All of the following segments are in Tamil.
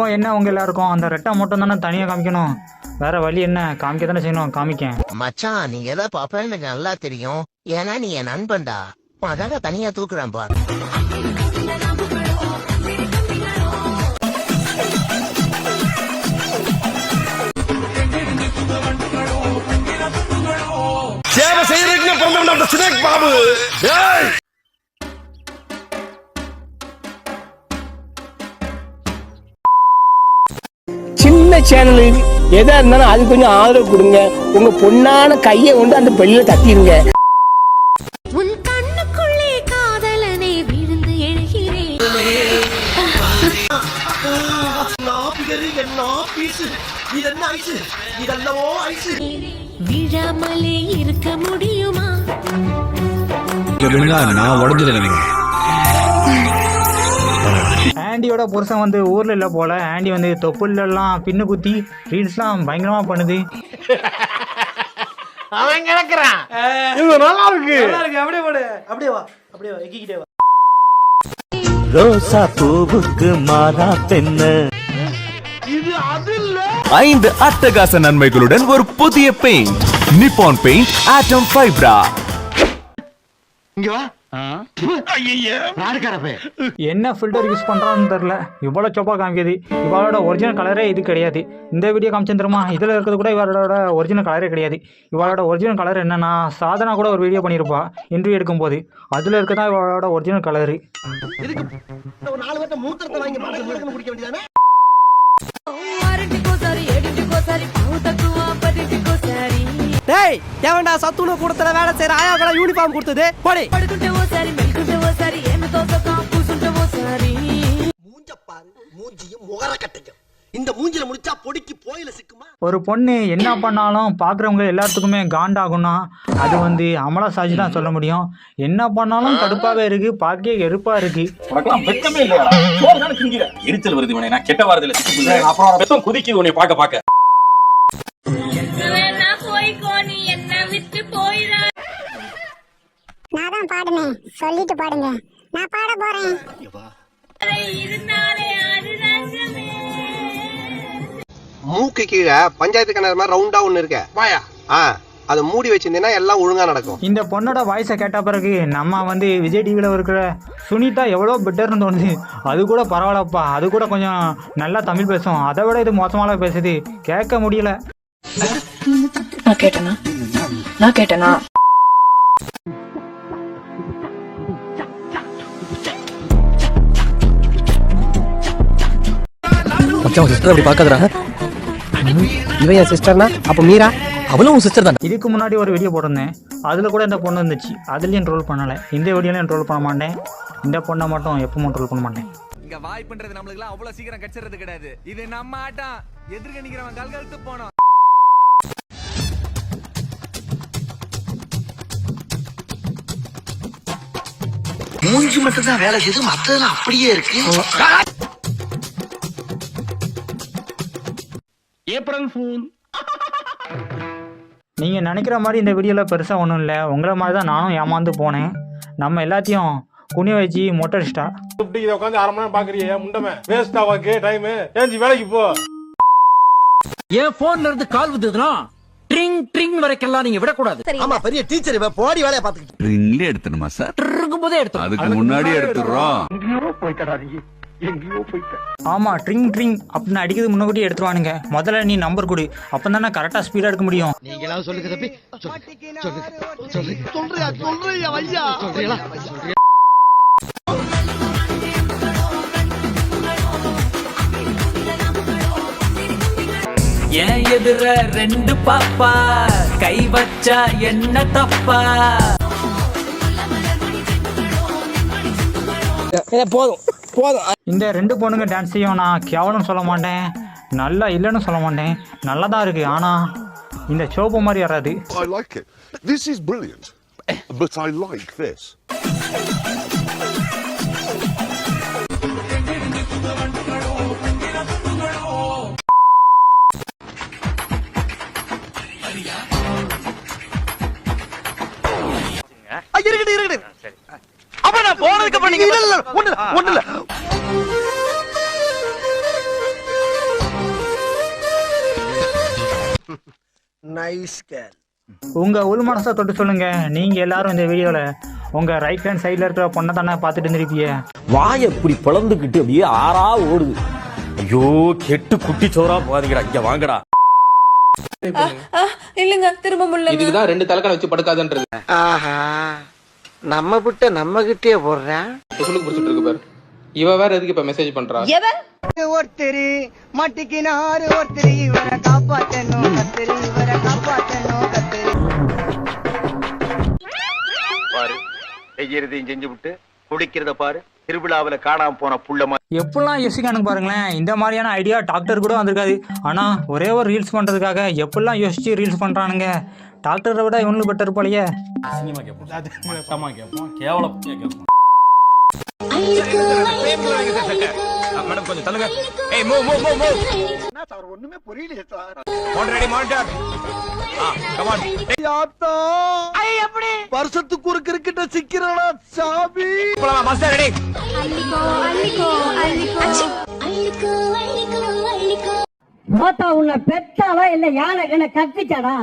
இப்போ என்ன உங்க எல்லாருக்கும்? அந்த ரெட்டை மட்டும் தானே தனியாக காமிக்கணும். வேற வழி என்ன? காமிக்க தானே செய்யணும். காமிக்கேன். மச்சான் நீ எதை பாப்பேன்னு எனக்கு நல்லா தெரியும். ஏன்னா நீ என் நண்பன்டா. அதாக தனியா தூக்குறேன் பார். சேவை செய்யறதுக்கு பிறந்தவன் அந்த சினேக் பாபு. ஏய்! சின்ன சேனலு எதா இருந்தாலும் அது கொஞ்சம் ஆதரவு கொடுங்க. உங்க பொண்ணான கையை கொண்டு அந்த பெல்லில தட்டிடுங்க உன் கண்ணுக்குள்ளே காதலனை விழுந்து எழுகிறேன். விழாமலே இருக்க முடியுமா நான் உடஞ்சிருக்கேன் ஆண்டியோட புருஷன் வந்து ஊர்ல இல்லை போல. ஆண்டி வந்து தொப்புலெல்லாம் பின்னு குத்தி ரீல்ஸ்லாம் பயங்கரமா பண்ணுது. அவன் கிடக்குறான். இது நல்லா இருக்கு. அப்படியே போடு. அப்படியே வா. அப்படியே வா. எக்கிக்கிட்டே வா. ரோசா பூவுக்கு மாறா பெண்ணு. இது அது இல்ல. ஐந்து அட்டகாச நன்மைகளுடன் ஒரு புதிய பெயிண்ட் நிப்பான் பெயிண்ட் ஆட்டம் ஃபைப்ரா இங்க வா. என்ன ஃபில்டர் யூஸ் பண்ணுறான்னு தெரில இவ்வளோ சொப்பா காமிக்குது. இவளோட ஒரிஜினல் கலரே இது கிடையாது. இந்த வீடியோ காமிச்சேன் தெரியுமா? இதில் இருக்கிறது கூட இவளோட ஒரிஜினல் கலரே கிடையாது. இவளோட ஒரிஜினல் கலர் என்னன்னா சாதனா கூட ஒரு வீடியோ பண்ணியிருப்பா இன்டர்வியூ எடுக்கும்போது. அதில் இருக்க தான் இவளோட ஒரிஜினல் கலரு இதுக்கு ஒரு நாலு பேர்த்த மூத்திரத்தை வாங்கி மடக்கு குடிக்க வேண்டியதானே டேய் ஏவன்டா சத்துணவு கூடத்துல வேலை செய்யற ஆயாக்கெல்லாம் யூனிஃபார்ம் கொடுத்தது? போடி. மூஞ்ச பாரு மூஞ்சியும் முகர கட்டையும் இந்த மூஞ்சில முடிச்சா பொடிக்கு போயில சிக்குமா? ஒரு பொண்ணு என்ன பண்ணாலும் பார்க்குறவங்க எல்லாத்துக்குமே காண்டாகும்னா அது வந்து அமலா சாஜி தான் சொல்ல முடியும். என்ன பண்ணாலும் கடுப்பாகவே இருக்குது பார்க்க எருப்பாக இருக்குது உனக்கெல்லாம் வெக்கமே இல்லையா எரிச்சல் வருது நான் கெட்ட வாரத்துல சிக்கி அப்புறம் குதிக்குது உன்னை பார்க்க பார்க்க. நான் தான் பாடுனேன். சொல்லிட்டு பாடுங்க. நான் பாட போறேன். இருந்தாலே அது ரசமே. மூக்கு கீழே பஞ்சாயத்து கிணறு மாதிரி ரவுண்டா ஒண்ணு இருக்க. வாயா. ஆ அதை மூடி வச்சிருந்தீங்கன்னா எல்லாம் ஒழுங்கா நடக்கும். இந்த பொண்ணோட வாய்ஸை கேட்ட பிறகு நம்ம வந்து விஜய் டிவியில் இருக்கிற சுனிதா எவ்வளோ பெட்டர்னு தோணுது. அது கூட பரவாயில்லப்பா. அது கூட கொஞ்சம் நல்லா தமிழ் பேசும். அதை விட இது மோசமாக பேசுது. கேட்க முடியல. நான் கேட்டனா? நான் கேட்டனா? மச்சான் சிஸ்டர் அப்படி பார்க்காதடா. இவன் என் சிஸ்டர்னா அப்ப மீரா? அவளும் உன் சிஸ்டர் தான் இதுக்கு முன்னாடி ஒரு வீடியோ போட்டிருந்தேன். அதில் கூட இந்த பொண்ணு இருந்துச்சு. அதுலேயும் ட்ரோல் பண்ணலை. இந்த வீடியோலையும் ட்ரோல் பண்ண மாட்டேன். இந்த பொண்ணை மட்டும் எப்பவும் ட்ரோல் பண்ண மாட்டேன். இங்க வாய்ப்புன்றது நம்மளுக்கு அவ்வளவு சீக்கிரம் கிடைச்சிறது கிடையாது. இது நம்ம ஆட்டம். எதிர்க்க நிக்கிறவன் கல்கழுத்து போனோம் மூஞ்சி மட்டும் தான் வேலை செய்யுது மத்ததெல்லாம் அப்படியே இருக்கு. ஏப்ரல் ஃபூல் நீங்கள் நினைக்கிற மாதிரி இந்த வீடியோவில் பெருசாக ஒன்றும் இல்லை. உங்களை மாதிரி தான் நானும் ஏமாந்து போனேன். நம்ம எல்லாத்தையும் குனி வச்சு மொட்டை அடிச்சிட்டா? இப்படி இதை உட்காந்து அரை மணி நேரம் பாக்குறியா முண்டமே வேஸ்டா வாக்கு டைம் ஏஞ்சி வேலைக்கு போ. என் போன்ல இருந்து கால் வந்ததுன்னா ட்ரிங் ட்ரிங் வரைக்கெல்லாம் நீங்க விடக்கூடாது. ஆமா பெரிய டீச்சர் இவ போடி வேலைய பாத்துக்கிட்டு ரிங்ல எடுத்துணுமா சார் இருக்கும் போதே எடுத்து அதுக்கு முன்னாடி எடுத்துறோம் போயிட்டடா நீ எங்கேயோ போயிட்ட ஆமாம் ட்ரிங் ட்ரிங் அப்படின்னு அடிக்கிறது முன்னாடி எடுத்துருவானுங்க. முதல்ல நீ நம்பர் கொடு. அப்போ தானே கரெக்டாக ஸ்பீடாக எடுக்க முடியும். நீங்க எல்லாரும் சொல்லுங்க சொல்லு சொல்றியா சொல்றியா ஐயா சொல்றியா ஏன் எதிர ரெண்டு பாப்பா கை வச்சா என்ன தப்பா? போதும். போதும் இந்த ரெண்டு பொண்ணுங்க டான்ஸையும் நான் கேவலம் சொல்ல மாட்டேன் நல்லா இல்லைன்னு சொல்ல மாட்டேன் நல்லா தான் இருக்குது ஆனால் இந்த சோப்பு மாதிரி வராது I like it. This is brilliant. But I like this. அதுக்கப்புறம் இல்ல இல்ல ஒண்ணு ஒண்ணு இல்ல நைஸ் கேர்ள் உங்க உள் மனசை தொட்டு சொல்லுங்க. நீங்க எல்லாரும் இந்த வீடியோல உங்க ரைட் ஹேண்ட் சைடுல இருக்கிற பொண்ணை தானே பாத்துட்டு இருந்திருப்பீங்க. வாய இப்படி பிளந்துக்கிட்டு அப்படியே ஆறா ஓடுது. ஐயோ கெட்டு குட்டி சோறா போகாதீங்கடா. இங்க வாங்கடா. இல்லங்க திரும்ப முடியல இதுதான் ரெண்டு தலைக்கால வச்சு படுக்காதுன்றது ஆஹா. நம்ம விட்ட நம்ம கிட்டே போடுறேன் சொல்லுக்கு பிடிச்சிட்டு இருக்கு பாரு. இவ வேற எதுக்கு இப்ப மெசேஜ் பண்றா? ஒருத்தர் மாட்டிக்கினாரு ஒருத்தர் இவரை காப்பாத்தணும் கத்தரி இவரை காப்பாத்தணும் கத்தரி பாரு செய்யறதையும் செஞ்சு விட்டு குடிக்கிறத பாரு. திருவிழாவுல காணாம போன புள்ள எப்படிலாம் யோசிக்கானுங்க பாருங்களேன். இந்த மாதிரியான ஐடியா டாக்டர் கூட வந்திருக்காது ஆனால் ஒரே ஒரு ரீல்ஸ் பண்ணுறதுக்காக எப்படிலாம் யோசிச்சு ரீல்ஸ் பண்ணுறானுங்க டாக்டரை விட இவனுக்கு பெட்டர் போலையே. அசிங்கமா கேட்போம் கேவலம் கேட்போம் மேடம் கொஞ்சம் தள்ளுங்க ஏய் மூவ் மூவ் மூவ் மூவ் ஒண்ணுமே புரியலையே சார். மானிட்டர் ரெடி மானிட்டர் ஆ கம் ஆன் வருஷத்துக்கு ஒரு கிரிக்கெட்ட சிக்கிறடா சாமி? போலாம் மாஸ்டர் ரெடி மோத்தா உன்னை பெத்தாவா இல்ல யானை கண்ண கத்திச்சாடா?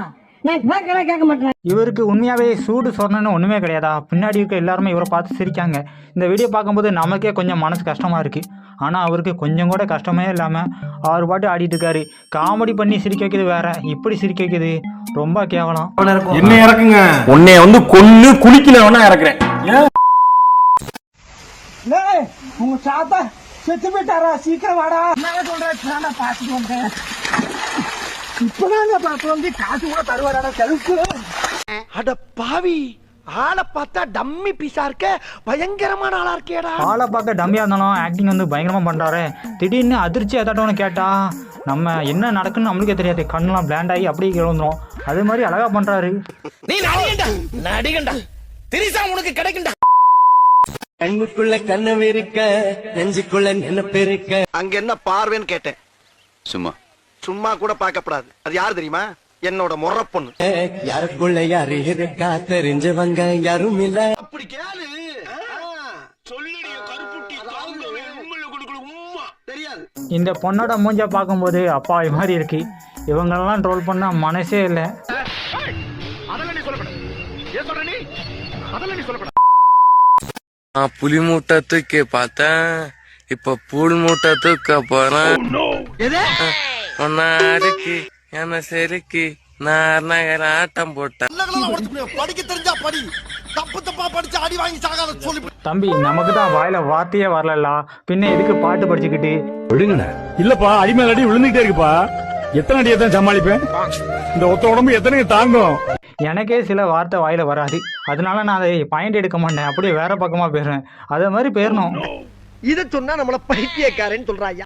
நான் கேட்கற கேட்க மாட்டேன். இவருக்கு உண்மையாகவே சூடு சொரணன்னு ஒன்றுமே கிடையாதா? பின்னாடி இருக்க எல்லாருமே இவரை பார்த்து சிரிக்காங்க. இந்த வீடியோ பார்க்கும்போது நமக்கே கொஞ்சம் மனசு கஷ்டமாக இருக்குது ஆனால் அவருக்கு கொஞ்சம் கூட கஷ்டமே இல்லாமல் அவர் பாட்டு ஆடிட்டு இருக்காரு. காமெடி பண்ணி சிரிக்க வைக்கிறது வேற. இப்படி சிரிக்க வைக்கிறது ரொம்ப கேவலம். என்ன இறக்குங்க? உன்னை வந்து கொன்னு குளிக்கல வேணா இறக்குறேன் உங்க சாத்தா செத்து போயிட்டாரா? சீக்கிரம் வாடா. நான் சொல்றேன்? பாத்துட்டு வந்தேன் இப்பதாங்க பார்த்து வந்து காசு கூட தருவாராடா செலுக்கு அட பாவி ஆளை பார்த்தா டம்மி பீஸா இருக்க பயங்கரமான ஆளா இருக்கேடா. ஆளை பார்க்க டம்மியாக இருந்தாலும் ஆக்டிங் வந்து பயங்கரமாக பண்ணுறாரு திடீர்னு அதிர்ச்சி ஏதாட்டோன்னு கேட்டா நம்ம என்ன நடக்குன்னு நம்மளுக்கே தெரியாது. கண்ணெலாம் பிளாண்ட் ஆகி அப்படியே கிளம்புறோம் அது மாதிரி அழகாக பண்ணுறாரு நீ நடிகண்டா நடிகண்டா திரிசா உனக்கு கிடைக்குண்டா கண்ணுக்குள்ள கண்ணம் இருக்க நெஞ்சுக்குள்ள நினைப்பு இருக்க. அங்க என்ன பார்வைன்னு கேட்டேன். சும்மா. சும்மா கூட பார்க்கப்படாது. அது யார் தெரியுமா? என்னோட முறை பொண்ணு யாருக்குள்ள யாரு இருக்கா தெரிஞ்சவங்க யாரும் இல்ல. அப்படி கேளு. சொல்லுடைய கருப்புட்டி தெரியாது. இந்த பொண்ணோட மூஞ்ச பார்க்கும்போது அப்பாவி மாதிரி இருக்கு. இவங்களெல்லாம் ட்ரோல் பண்ண மனசே இல்லை. புலி மூட்டை தூக்கி பார்த்தேன். இப்ப புல் மூட்டை தூக்க போறேன். ஒன்னாருக்கு என்ன செருக்கி நான் நகர ஆட்டம் போட்டேன் படிக்க தெரிஞ்சா படி தப்பு தப்பா படிச்சு அடி வாங்கி சாகாத சொல்லி தம்பி நமக்கு தான் வாயில வார்த்தையே வரலல்ல. பின்ன எதுக்கு பாட்டு படிச்சுக்கிட்டு? விடுங்கண்ணே. இல்லப்பா அடிமேல் அடி விழுந்துகிட்டே இருக்குப்பா. எத்தனை அடியை தான் சமாளிப்பேன்? இந்த ஒத்த உடம்பு எத்தனை தாங்கும்? எனக்கே சில வார்த்தை வாயில வராது. அதனால நான் அதை பாயிண்ட் எடுக்க மாட்டேன். அப்படியே வேற பக்கமா போயிடுறேன். அதே மாதிரி போயிடணும். இத சொன்னா நம்மள பைத்தியக்காரன்னு சொல்றாயா